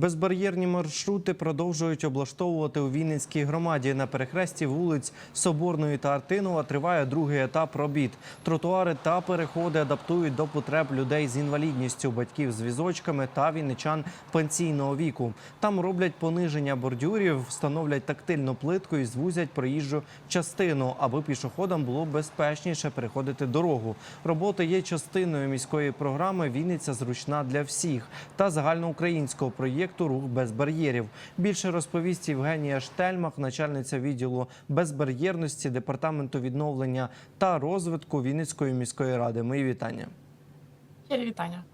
Безбар'єрні маршрути продовжують облаштовувати у Вінницькій громаді. На перехресті вулиць Соборної та Артинова триває другий етап робіт. Тротуари та переходи адаптують до потреб людей з інвалідністю, батьків з візочками та вінничан пенсійного віку. Там роблять пониження бордюрів, встановлять тактильну плитку і звузять проїжджу частину, аби пішоходам було безпечніше переходити дорогу. Роботи є частиною міської програми Вінниця зручна для всіх та загальноукраїнського проєкту Рух без бар'єрів. Більше розповість Євгенія Штельмах, начальниця відділу безбар'єрності департаменту відновлення та розвитку Вінницької міської ради. Мої вітання. Вітання.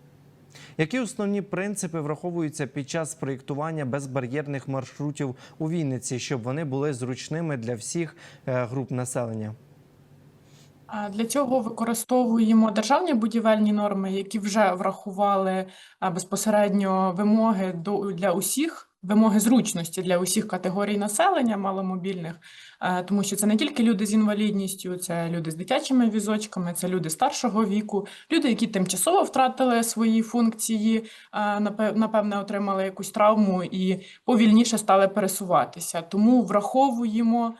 Які основні принципи враховуються під час проєктування безбар'єрних маршрутів у Вінниці, щоб вони були зручними для всіх е, груп населення? Для цього використовуємо державні будівельні норми, які вже врахували безпосередньо вимоги до для усіх, вимоги зручності для усіх категорій населення маломобільних, тому що це не тільки люди з інвалідністю, це люди з дитячими візочками, це люди старшого віку, люди, які тимчасово втратили свої функції, напевне, отримали якусь травму і повільніше стали пересуватися. Тому враховуємо.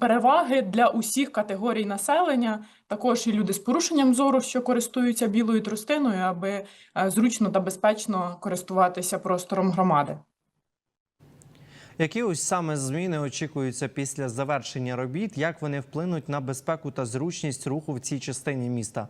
Переваги для усіх категорій населення, також і люди з порушенням зору, що користуються білою тростиною, аби е, зручно та безпечно користуватися простором громади. Які ось саме зміни очікуються після завершення робіт? Як вони вплинуть на безпеку та зручність руху в цій частині міста?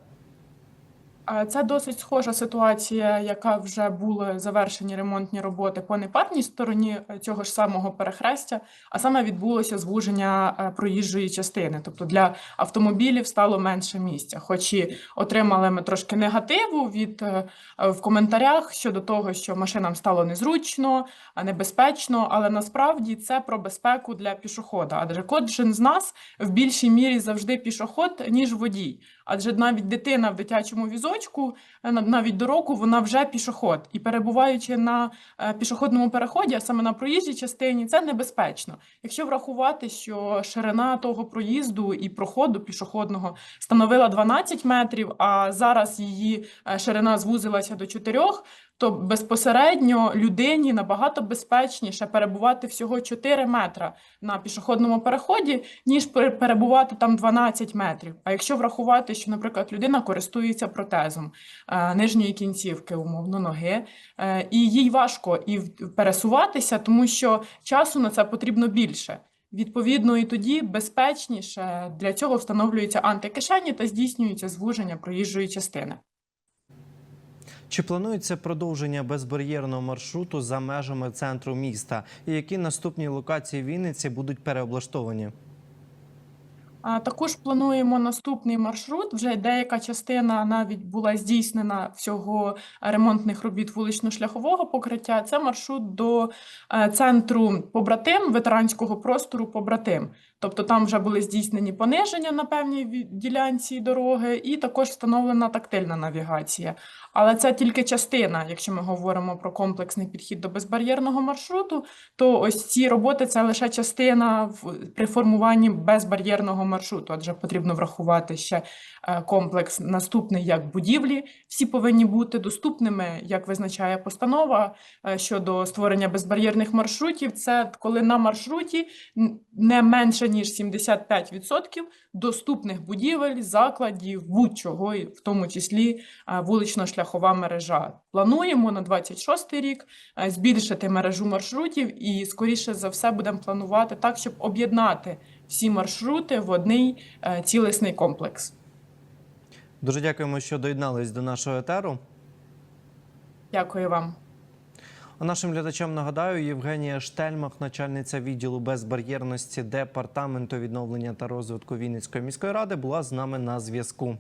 Це досить схожа ситуація, яка вже були завершені ремонтні роботи по непарній стороні е, цього ж самого перехрестя, а саме відбулося звуження е, проїжджої частини. Тобто для автомобілів стало менше місця. Хоч і отримали ми трошки негативу від е, в коментарях щодо того, що машинам стало незручно, а небезпечно, але насправді це про безпеку для пішохода. Адже кожен з нас в більшій мірі завжди пішоход, ніж водій. Адже навіть дитина в дитячому візочку, е, навіть до року, вона вже пішоход. І перебуваючи на е, пішохідному переході, а саме на проїжджій частині, це небезпечно. Якщо врахувати, що ширина того проїзду і проходу пішохідного становила 12 метрів, а зараз її е, ширина звузилася до 4, то безпосередньо людині набагато безпечніше перебувати всього 4 метра на пішохідному переході, ніж пере- перебувати там 12 метрів. А якщо врахувати, що, наприклад, людина користується протезом е, нижньої кінцівки, умовно, ноги, е, і їй важко і пересуватися, тому що часу на це потрібно більше. Відповідно, і тоді безпечніше для цього встановлюються антикишені та здійснюється звуження проїжджої частини. Чи планується продовження безбар'єрного маршруту за межами центру міста? І які наступні локації Вінниці будуть переоблаштовані? Також плануємо наступний маршрут. Вже деяка частина навіть була здійснена всього ремонтних робіт вулично-шляхового покриття. Це маршрут до е, центру побратим ветеранського простору побратим. Тобто там вже були здійснені пониження на певній ділянці дороги, і також встановлена тактильна навігація. Але це тільки частина, якщо ми говоримо про комплексний підхід до безбар'єрного маршруту, то ось ці роботи це лише частина при формуванні безбар'єрного маршруту, адже потрібно врахувати ще е, комплекс наступний як будівлі. Всі повинні бути доступними, як визначає постанова е, щодо створення безбар'єрних маршрутів. Це коли на маршруті не менше ніж 75% доступних будівель, закладів, будь-чого, в тому числі е, вулично-шляхова мережа. Плануємо на 26 рік збільшити мережу маршрутів і, скоріше за все, будемо планувати так, щоб об'єднати всі маршрути в одний е, цілісний комплекс. Дуже дякуємо, що доєднались до нашого етеру. Дякую вам. А нашим глядачам нагадаю, Євгенія Штельмах, начальниця відділу безбар'єрності департаменту відновлення та розвитку Вінницької міської ради, була з нами на зв'язку.